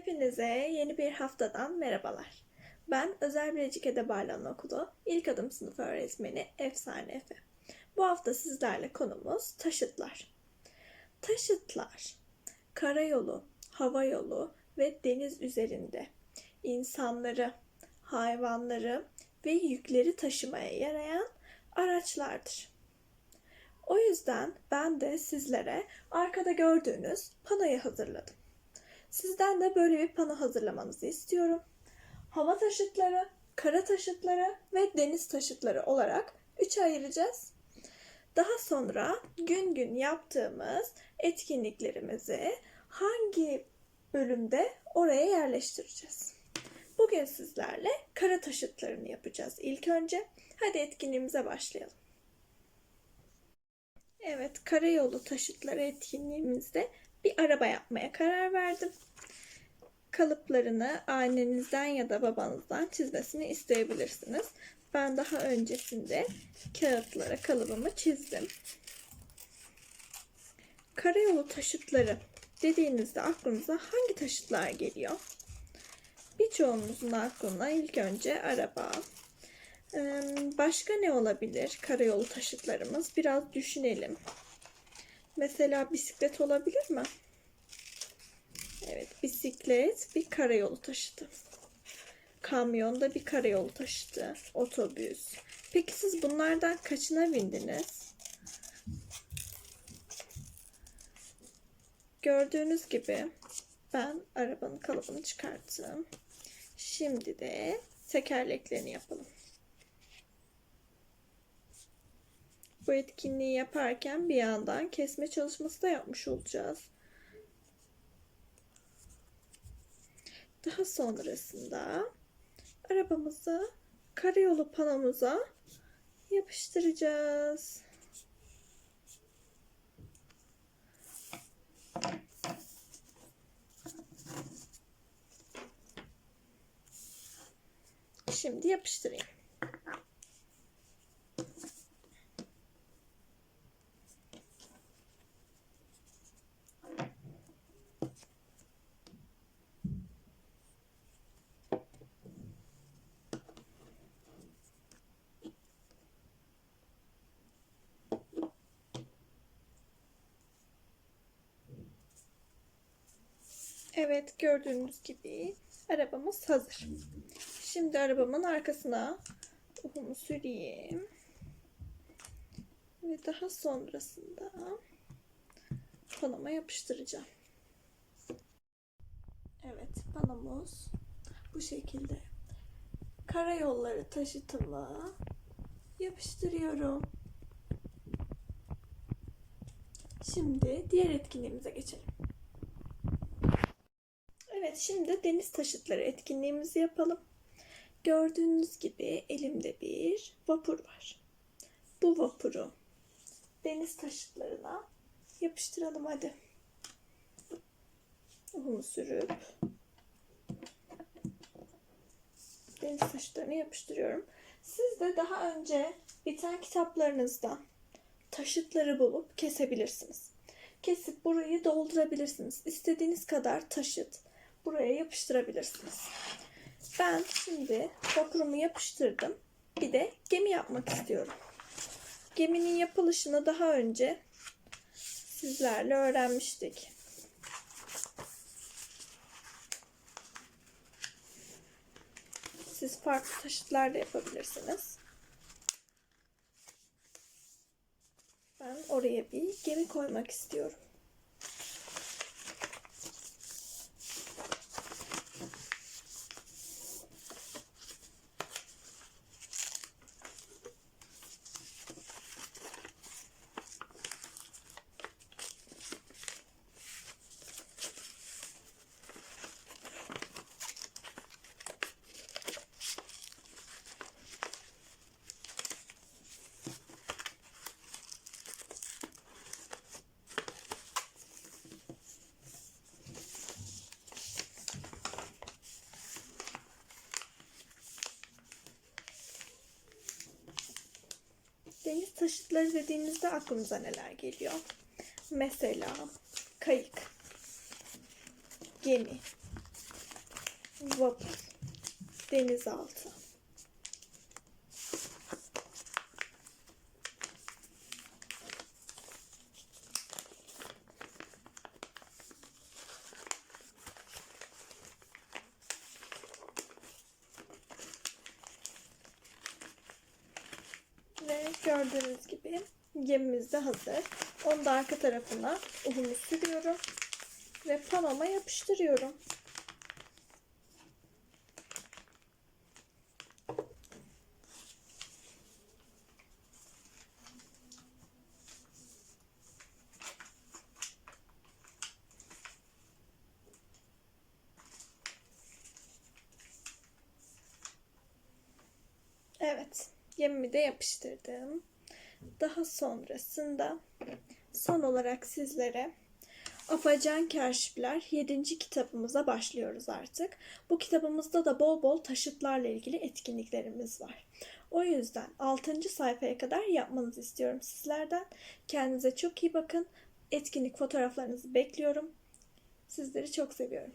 Hepinize yeni bir haftadan merhabalar. Ben Özel Bilecik Edebarlan Okulu İlk Adım Sınıf Öğretmeni Efsane Efe. Bu hafta sizlerle konumuz taşıtlar. Taşıtlar, karayolu, hava yolu ve deniz üzerinde insanları, hayvanları ve yükleri taşımaya yarayan araçlardır. O yüzden ben de sizlere arkada gördüğünüz panoyu hazırladım. Sizden de böyle bir pano hazırlamanızı istiyorum. Hava taşıtları, kara taşıtları ve deniz taşıtları olarak üçe ayıracağız. Daha sonra gün gün yaptığımız etkinliklerimizi hangi bölümde oraya yerleştireceğiz. Bugün sizlerle kara taşıtlarını yapacağız ilk önce. Hadi etkinliğimize başlayalım. Evet, karayolu taşıtları etkinliğimizde bir araba yapmaya karar verdim. Kalıplarını annenizden ya da babanızdan çizmesini isteyebilirsiniz. Ben daha öncesinde kağıtlara kalıbımı çizdim. Karayolu taşıtları dediğinizde aklınıza hangi taşıtlar geliyor? Birçoğumuzun aklına ilk önce araba, Başka ne olabilir karayolu taşıtlarımız? Biraz düşünelim. Mesela bisiklet olabilir mi? Evet, bisiklet bir karayolu taşıtı. Kamyon da bir karayolu taşıtı. Otobüs. Peki siz bunlardan kaçına bindiniz? Gördüğünüz gibi ben arabanın kalıbını çıkarttım. Şimdi de tekerleklerini yapalım. Bu etkinliği yaparken bir yandan kesme çalışması da yapmış olacağız. Daha sonrasında arabamızı karayolu panomuza yapıştıracağız. Şimdi yapıştırayım. Evet gördüğünüz gibi arabamız hazır. Şimdi arabamın arkasına uhumu süreyim. Ve daha sonrasında panoma yapıştıracağım. Evet panomuz bu şekilde. Karayolları taşıtımı yapıştırıyorum. Şimdi diğer etkinliğimize geçelim. Evet şimdi deniz taşıtları etkinliğimizi yapalım. Gördüğünüz gibi elimde bir vapur var. Bu vapuru deniz taşıtlarına yapıştıralım hadi. Uhumu sürüp deniz taşıtlarını yapıştırıyorum. Siz de daha önce biten kitaplarınızdan taşıtları bulup kesebilirsiniz. Kesip burayı doldurabilirsiniz. İstediğiniz kadar taşıt buraya yapıştırabilirsiniz. Ben şimdi vapurumu yapıştırdım. Bir de gemi yapmak istiyorum. Geminin yapılışını daha önce sizlerle öğrenmiştik. Siz farklı taşıtlar da yapabilirsiniz. Ben oraya bir gemi koymak istiyorum. Deniz taşıtları dediğimizde aklımıza neler geliyor? Mesela kayık, gemi, Vapur. Denizaltı. Ve gördüğünüz gibi gemimiz de hazır. Onu da arka tarafına uhumu sürüyorum. Ve panoma yapıştırıyorum. Evet, gemimi de yapıştırdım. Daha sonrasında son olarak sizlere Afacan Kaşifler 7. kitabımıza başlıyoruz artık. Bu kitabımızda da bol bol taşıtlarla ilgili etkinliklerimiz var. O yüzden 6. sayfaya kadar yapmanızı istiyorum sizlerden. Kendinize çok iyi bakın. Etkinlik fotoğraflarınızı bekliyorum. Sizleri çok seviyorum.